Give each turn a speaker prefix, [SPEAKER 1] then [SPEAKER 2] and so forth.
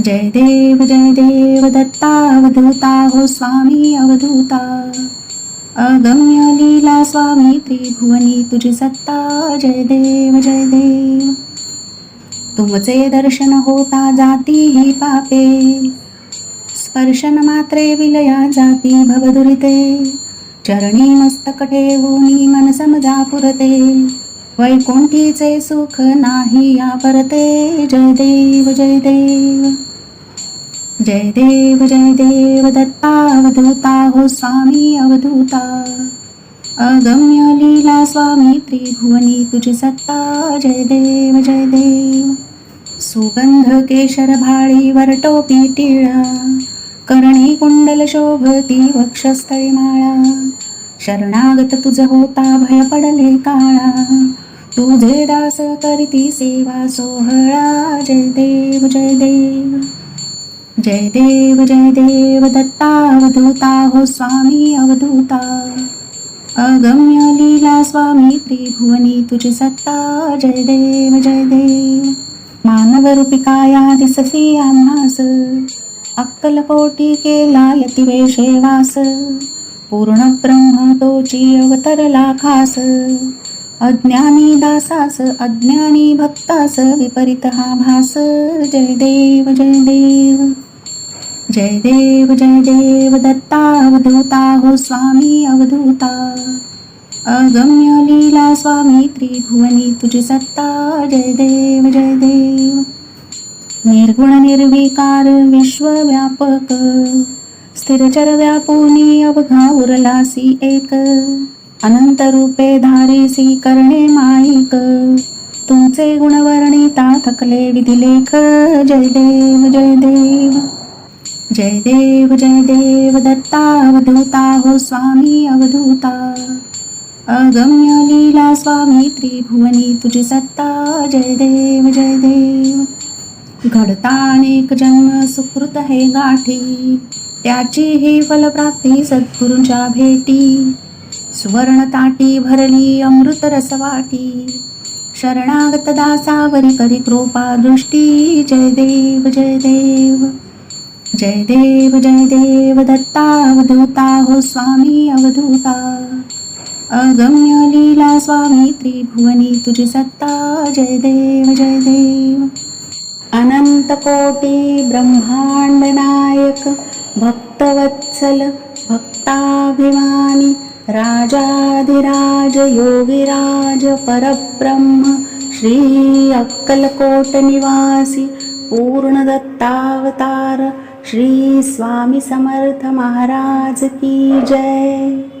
[SPEAKER 1] जय देव जय देव दत्ता अवधूता हो स्वामी अवधूता. अगम्य लीला स्वामी त्रिभुवनी तुझी सत्ता जय देव जय देव. तुमचे दर्शन होता जाती ही पापे. स्पर्शन मात्रे विलया जाती भवदुरिते. चरणी मस्तक ठेवूनी मन समजा पुरते. वैकुंठीचे सुख नाही या परते जय देव जय देव जय देव जय देव दत्ता अवधूता हो स्वामी अवधूता. अगम्य लीला स्वामी त्रिभुवनी तुझी सत्ता. जय देव जय देव सुगंध केशर भाळी वरटोपी टिळा. करणी कुंडल शोभती वक्षस्थळी माळा. शरणागत तुझ होता भय पडले काळा. तुझे दास करती सेवा सोहळा. जय देव जय देव. जय देव जय देव दत्ता अवधूता हो स्वामी अवधूता. अगम्य लीला स्वामी त्रिभुवनी तुझी सत्ता. जय देव जय देव. मानव रूपी दिससी आम्हास. अक्कलकोटी केला यतिवेशे वास पूर्ण ब्रह्म तोची अवतरला खास अज्ञानी दासास अज्ञानी भक्तास विपरीत हा भास. जय देव जय देव. जय देव जय देव दत्ता अवधूता. हो स्वामी अवधूता. अगम्य लीला स्वामी त्रिभुवनी तुझी सत्ता. जय देव जय देव. निर्गुण निर्विकार विश्वव्यापक. स्थिरचर व्यापोनी अवघा उरलासी एक. अनंत रूपे धारेसी करणे माईक तुमचे गुणवर्णिता थकले विधिलेख. जय देव जय देव. जय देव जय देव दत्ता अवधूता हो स्वामी अवधूता. अगम्य लीला स्वामी त्रिभुवनी तुझी सत्ता. जय देव जय देव. घडता अनेक जन्म सुकृत हे गाठी. त्याची ही फलप्राप्ती सद्गुरूंच्या भेटी. सुवर्णताटी भरली अमृत रसवाटी शरणागत दासावरी करी कृपा दृष्टी. जय देव जय देव. जय देव जय देव दत्ता अवधूता हो स्वामी अवधूता. अगम्य लीला स्वामी त्रिभुवनी तुझी सत्ता. जय देव जय देव. अनंत कोटी ब्रह्मांड नायक भक्तवत्सल भक्ताभिमानी राजाधिराज योगिराज परब्रह्म श्री अक्कलकोट निवासी पूर्णदत्तावतार श्री स्वामी समर्थ महाराज की जय।